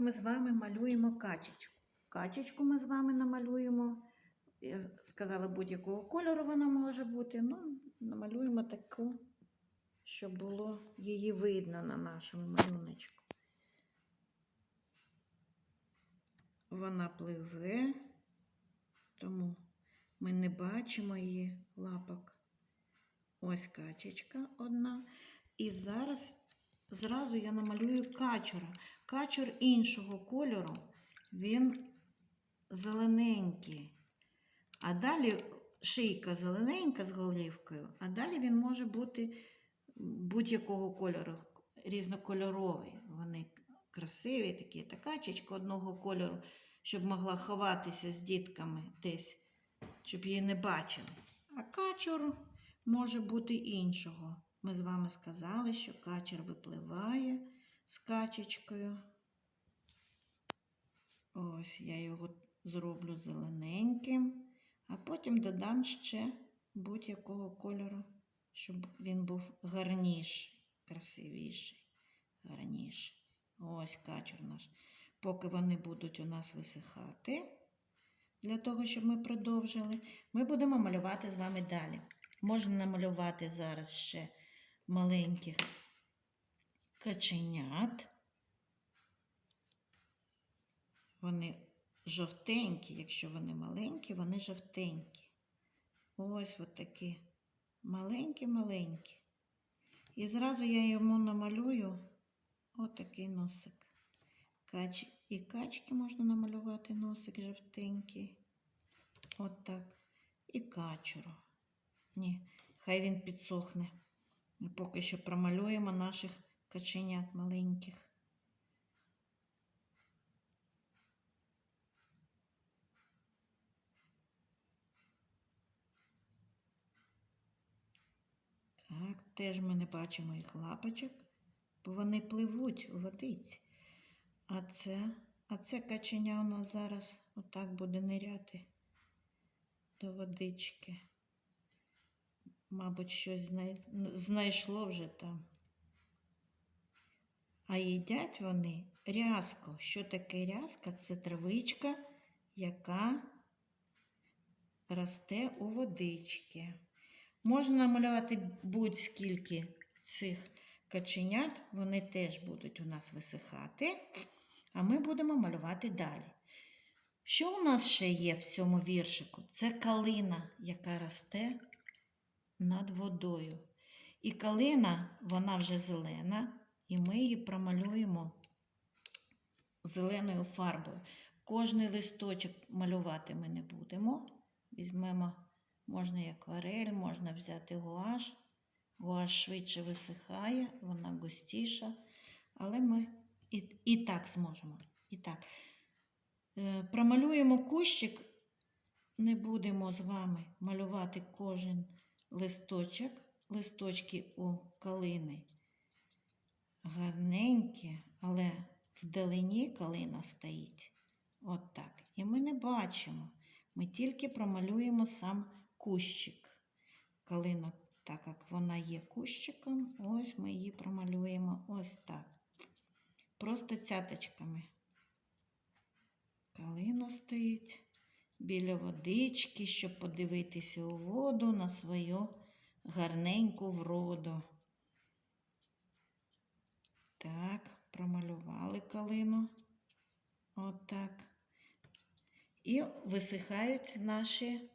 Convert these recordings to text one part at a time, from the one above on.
ми з вами малюємо качечку. Качечку ми з вами намалюємо. Я сказала, будь-якого кольору вона може бути. Ну, намалюємо таку, щоб було її видно на нашому малюночку. Вона пливе, тому ми не бачимо її лапок. Ось качечка одна. І зараз зразу я намалюю качура. Качур іншого кольору, він зелененький. А далі шийка зелененька з голівкою, а далі він може бути будь-якого кольору, різнокольоровий. Вони красиві такі. Та качечка одного кольору, щоб могла ховатися з дітками десь, щоб її не бачили. А качур може бути іншого. Ми з вами сказали, що качер випливає з качечкою. Ось я його зроблю зелененьким, а потім додам ще будь-якого кольору, щоб він був гарніший, красивіший, гарніший. Ось качур наш. Поки вони будуть у нас висихати, для того, щоб ми продовжили, ми будемо малювати з вами далі. Можна намалювати зараз ще маленьких каченят. Вони жовтенькі, якщо вони маленькі, вони жовтенькі. Ось от такі маленькі-маленькі. І зразу я йому намалюю отакий носик. Кач... І качки можна намалювати носик жовтенький. От. І качуру. Ні, хай він підсохне. Ми поки що промалюємо наших каченят маленьких. Так, теж ми не бачимо їх лапочок, бо вони пливуть у водиці. А це, а це каченя у нас зараз отак буде ниряти до водички. Мабуть, щось знайшло вже там. А їдять вони рязко. Що таке рязка? Це травичка, яка росте у водички. Можна намалювати будь-скільки цих каченят, вони теж будуть у нас висихати, а ми будемо малювати далі. Що у нас ще є в цьому віршику? Це калина, яка росте над водою. І калина, вона вже зелена, і ми її промалюємо зеленою фарбою. Кожний листочок малювати ми не будемо. Візьмемо, можна і акварель, можна взяти гуаш. Гуаш швидше висихає, вона густіша, але ми і, і так зможемо. І так. Е, Промалюємо кущик, не будемо з вами малювати кожен листочок, листочки у калини гарненькі, але вдалині калина стоїть. От так. І ми не бачимо. Ми тільки промалюємо сам кущик. Калина, так як вона є кущиком, ось ми її промалюємо ось так. Просто цяточками. Калина стоїть біля водички, щоб подивитися у воду на свою гарненьку вроду. Так, промалювали калину. Отак. І висихають наші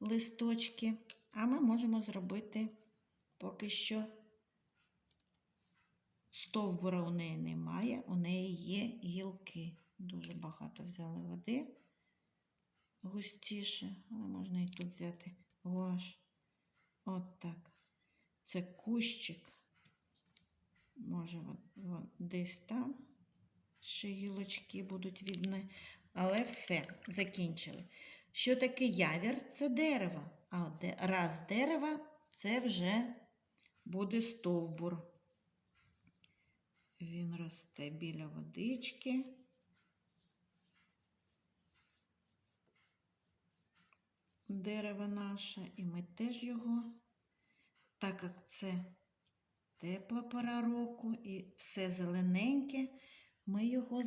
листочки. А ми можемо зробити поки що стовбура у неї немає, у неї є гілки. Дуже багато взяли води густіше, але можна і тут взяти гуаш. От так. Це кущик. Може, от, от, десь там ще гілочки будуть видні. Але все, закінчили. Що таке явір? Це дерево. А раз дерево це вже буде стовбур. Він росте біля водички. Дерево наше, і ми теж його, так як це тепла пора року і все зелененьке, ми його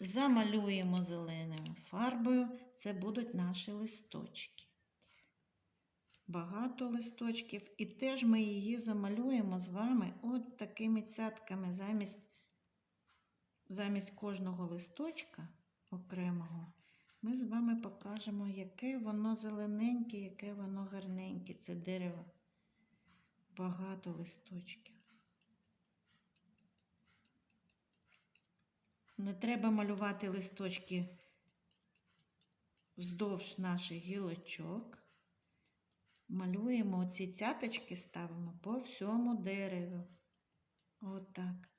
замалюємо зеленою фарбою. Це будуть наші листочки. Багато листочків, і теж ми її замалюємо з вами от такими цятками замість, замість кожного листочка окремого. Ми з вами покажемо, яке воно зелененьке, яке воно гарненьке. Це дерево. Багато листочків. Не треба малювати листочки вздовж наших гілочок. Малюємо оці цяточки, ставимо по всьому дереву. Отак.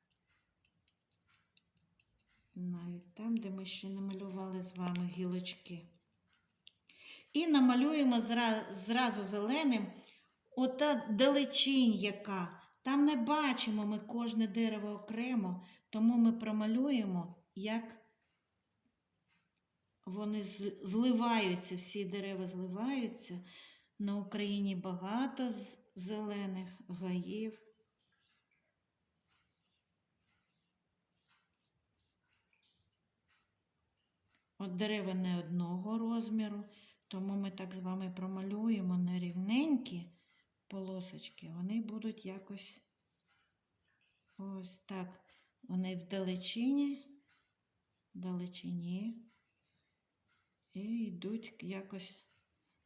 Навіть там, де ми ще не малювали з вами гілочки. І намалюємо зразу зеленим ота далечінь, яка. Там не бачимо ми кожне дерево окремо, тому ми промалюємо, як вони зливаються, всі дерева зливаються. На Україні багато зелених гаїв. От дерева не одного розміру, тому ми так з вами промалюємо нерівненькі полосочки. Вони будуть якось ось так. Вони в далечині, далечині і йдуть якось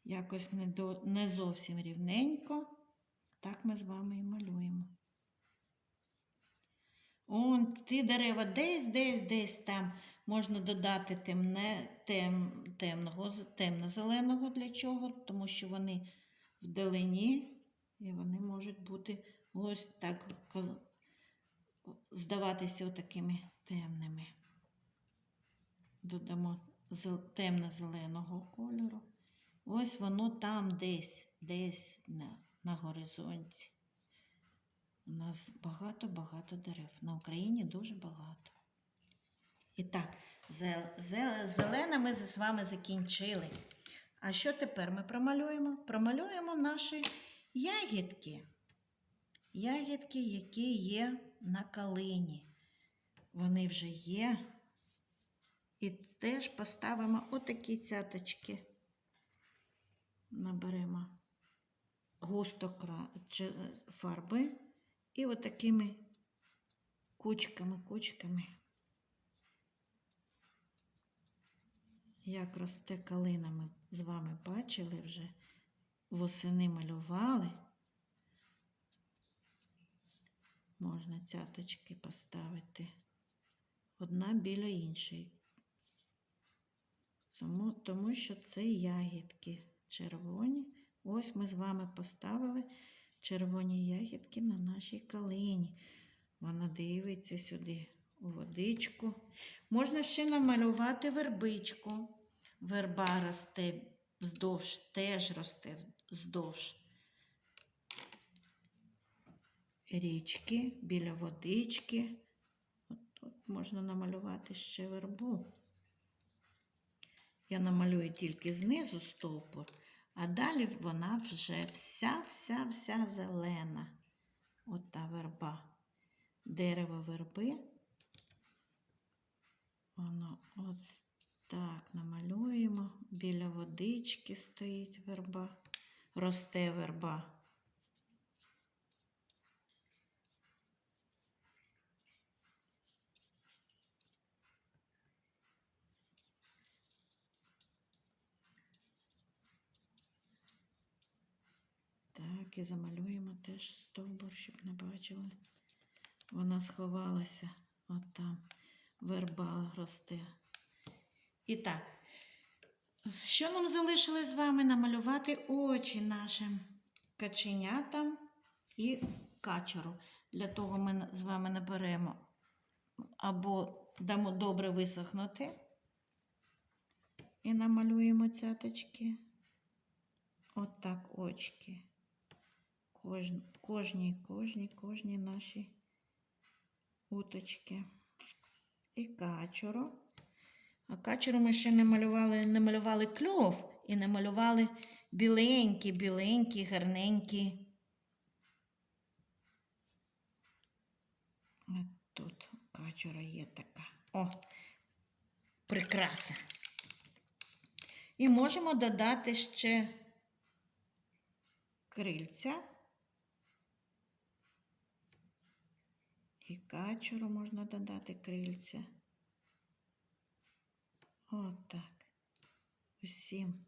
якось не, до, не зовсім рівненько. Так ми з вами і малюємо. Он ті дерева десь, десь, десь там можна додати темне, тем, темного, темно-зеленого для чого, тому що вони вдалині і вони можуть бути ось так здаватися отакими темними. Додамо темно-зеленого кольору. Ось воно там десь, десь на, на горизонті. У нас багато-багато дерев. На Україні дуже багато. І так, зе- зе- ми з вами закінчили. А що тепер ми промалюємо? Промалюємо наші ягідки. Ягідки, які є на калині. Вони вже є. І теж поставимо отакі цяточки наберемо густо фарби і отакими кучками, Як росте калина, ми з вами бачили вже, восени малювали. Можна цяточки поставити одна біля іншої. Тому, тому що це ягідки червоні. Ось ми з вами поставили червоні ягідки на нашій калині. Вона дивиться сюди водичку. Можна ще намалювати вербичку. Верба росте вздовж, теж росте вздовж річки, біля водички. От тут можна намалювати ще вербу. Я намалюю тільки знизу стовбур, а далі вона вже вся-вся-вся зелена. От та верба. Дерево верби. Воно ось так намалюємо. Біля водички стоїть верба, росте верба. Так, і замалюємо теж стовбур, щоб не бачили. Вона сховалася. От там верба росте. І так, що нам залишилось з вами намалювати очі нашим каченятам і качеру. Для того ми з вами наберемо або дамо добре висохнути і намалюємо цяточки. От очки. Кож, кожній, кожній, кожній нашій уточки. І качуру. А качуру ми ще не малювали, не малювали кльов і не малювали біленькі, біленькі, гарненькі. От тут качура є така. О, прикраса. І можемо додати ще крильця. І качуру можна додати крильця. Отак. Усім.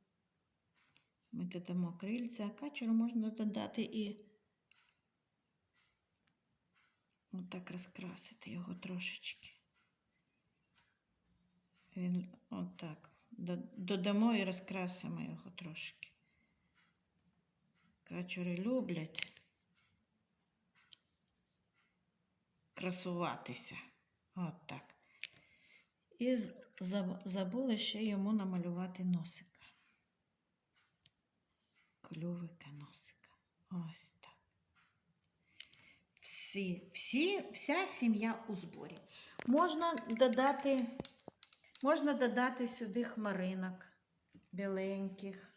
Ми додамо крильця, а качуру можна додати і отак розкрасити його трошечки. Він отак. До- Додамо і розкрасимо його трошки. Качури люблять красуватися. Отак. І забули ще йому намалювати носика. Клювика носика. Ось так. Всі, всі, вся сім'я у зборі. Можна додати, можна додати сюди хмаринок біленьких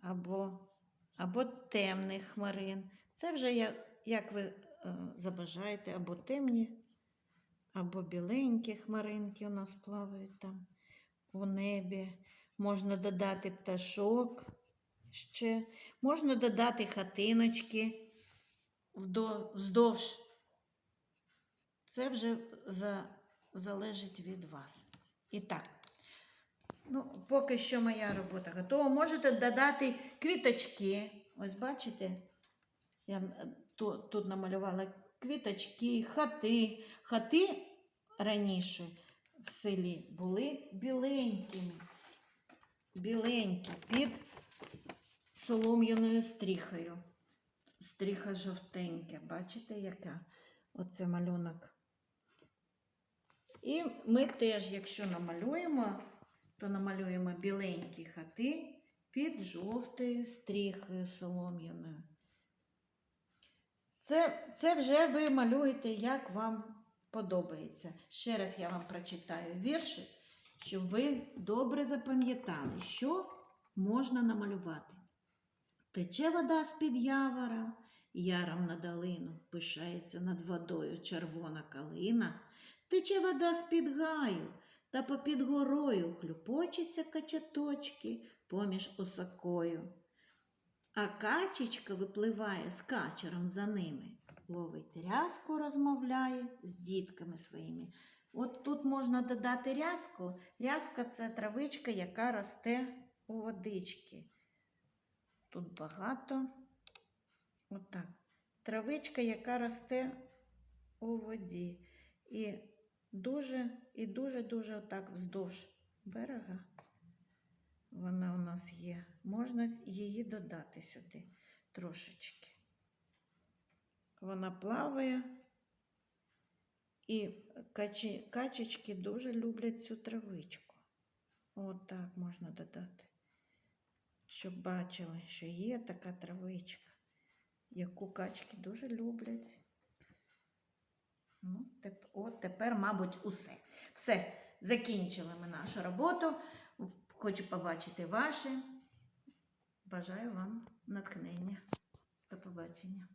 або, або темних хмарин. Це вже як, ви забажаєте, або темні, або біленькі хмаринки у нас плавають там у небі. Можна додати пташок ще. Можна додати хатиночки вздовж. Це вже за, залежить від вас. І так, ну, поки що моя робота готова. Можете додати квіточки. Ось бачите, я е, ту- тут намалювала квіточки, хати. Хати раніше в селі були біленькими. Біленькі під солом'яною стріхою. Стріха жовтенька. Бачите, яка? Оце малюнок. І ми теж, якщо намалюємо, то намалюємо біленькі хати під жовтою стріхою солом'яною. Це, це вже ви малюєте, як вам подобається. Ще раз я вам прочитаю віршик, щоб ви добре запам'ятали, що можна намалювати. Тече вода з-під явора, яром на долину, пишається над водою червона калина. Тече вода з-під гаю, та попід горою хлюпочеться качаточки поміж осокою. А качечка випливає з качером за ними, ловить рязку, розмовляє з дітками своїми. От тут можна додати рязку. Рязка це травичка, яка росте у водички. Тут багато. Отак. Травичка, яка росте у воді. І дуже, і дуже-дуже отак вздовж берега вона у нас є. Можна її додати сюди трошечки. Вона плаває. І качі, качечки дуже люблять цю травичку. Отак можна додати. Щоб бачили, що є така травичка, яку качки дуже люблять. Ну, теп, от тепер, мабуть, усе. Все, закінчили ми нашу роботу. Хочу побачити ваше. Бажаю вам натхнення. До побачення.